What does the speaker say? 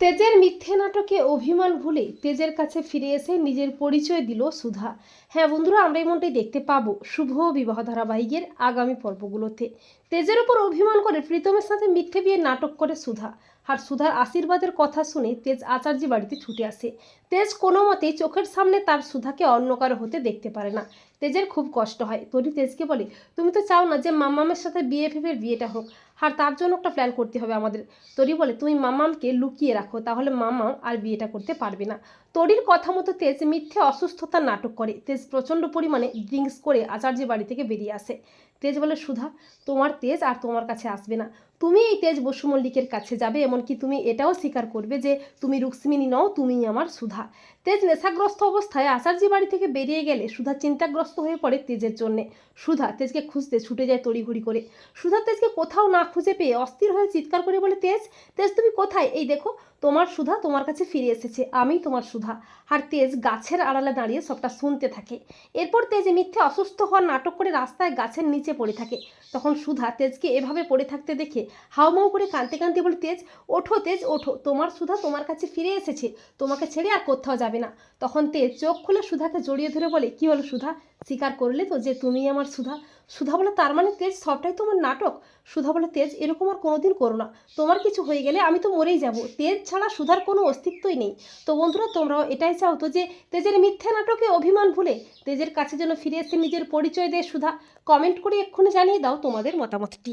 তেজের মিথ্যে নাটকে অভিমান ভুলে তেজের কাছে ফিরে এসে নিজের পরিচয় দিল সুধা। হ্যাঁ বন্ধুরা, আমরা এমনটাই দেখতে পাবো। শুভ বিবাহ ধারাবাহিকের আগামী পর্বগুলোতে। তেজের উপর অভিমান করে প্রীতমের সাথে মিথ্যে বিয়ে নাটক করে সুধা। আর সুধার আশীর্বাদের কথা শুনে তেজ আচার্য বাড়িতে ছুটে আসে। তেজ কোনো মতেই চোখের সামনে তার সুধাকে অন্য কারও হতে দেখতে পারে না। তেজের খুব কষ্ট হয়। তরি তেজকে বলে, তুমি তো চাও না যে মাম্মামের সাথে বিয়ে ভেবে বিয়েটা হোক। আর তার জন্য একটা প্ল্যান করতে হবে আমাদের। তরি বলে, তুমি মামামকে লুকিয়ে রাখো। তাহলে মামাও আর বিয়েটা করতে পারবে না। তরির কথা মতো তেজ মিথ্যে অসুস্থতার নাটক করে। তেজ প্রচণ্ড পরিমাণে ড্রিঙ্কস করে আচার্য বাড়ি থেকে বেরিয়ে আসে। তেজ বলে, সুধা, তোমার তেজ আর তোমার কাছে আসবে না। তুমি এই তেজ বসু মল্লিকের কাছে যাবে, এমনকি তুমি এটাও স্বীকার করবে যে তুমি রুক্মিণী নও তুমি আমার সুধা। তেজ নেশাগ্রস্ত অবস্থায় আচার্য বাড়ি থেকে বেরিয়ে গেলে সুধা চিন্তাগ্রস্ত হয়ে পড়ে তেজের জন্যে। সুধা তেজকে খুঁজতে ছুটে যায় তড়িঘড়ি করে। সুধা তেজকে কোথাও না খুঁজে পেয়ে অস্থির হয়ে চিৎকার করে বলে, তেজ তেজ তুমি কোথায়? এই দেখো তোমার সুধা তোমার কাছে ফিরে এসেছে আমি তোমার সুধা। আর তেজ গাছের আড়ালে দাঁড়িয়ে সবটা শুনতে থাকে। এরপর তেজ মিথ্যে অসুস্থ হওয়ার নাটক করে রাস্তায় গাছের নিচে পড়ে থাকে। তখন সুধা তেজকে এভাবে পড়ে থাকতে দেখে হাউমাউ করে কাঁদতে কাঁদতে বলে, তেজ, ওঠো তেজ, ওঠো। তোমার সুধা তোমার কাছে ফিরে এসেছে। তোমাকে ছেড়ে আর কোথাও যাবে না। তখন তেজ চোখ খুলে সুধাকে জড়িয়ে ধরে বলে, কি হলো সুধা? স্বীকার করলে তো যে তুমি আমার সুধা। সুধা বলে, তার মানে তেজ সবটাই তোমার নাটক? সুধা বলে, তেজ, এরকম আর কোনোদিন করো না। তোমার কিছু হয়ে গেলে আমি তো মরেই যাব। তেজ ছাড়া সুধার কোনো অস্তিত্বই নেই। তো বন্ধুরা, তোমরাও এটাই চাও তো যে, তেজের মিথ্যা নাটকে অভিমান ভুলে তেজের কাছে যেন ফিরে এসে নিজের পরিচয় দেয় সুধা। কমেন্ট করে এক্ষুনি জানিয়ে দাও তোমাদের মতামতটি।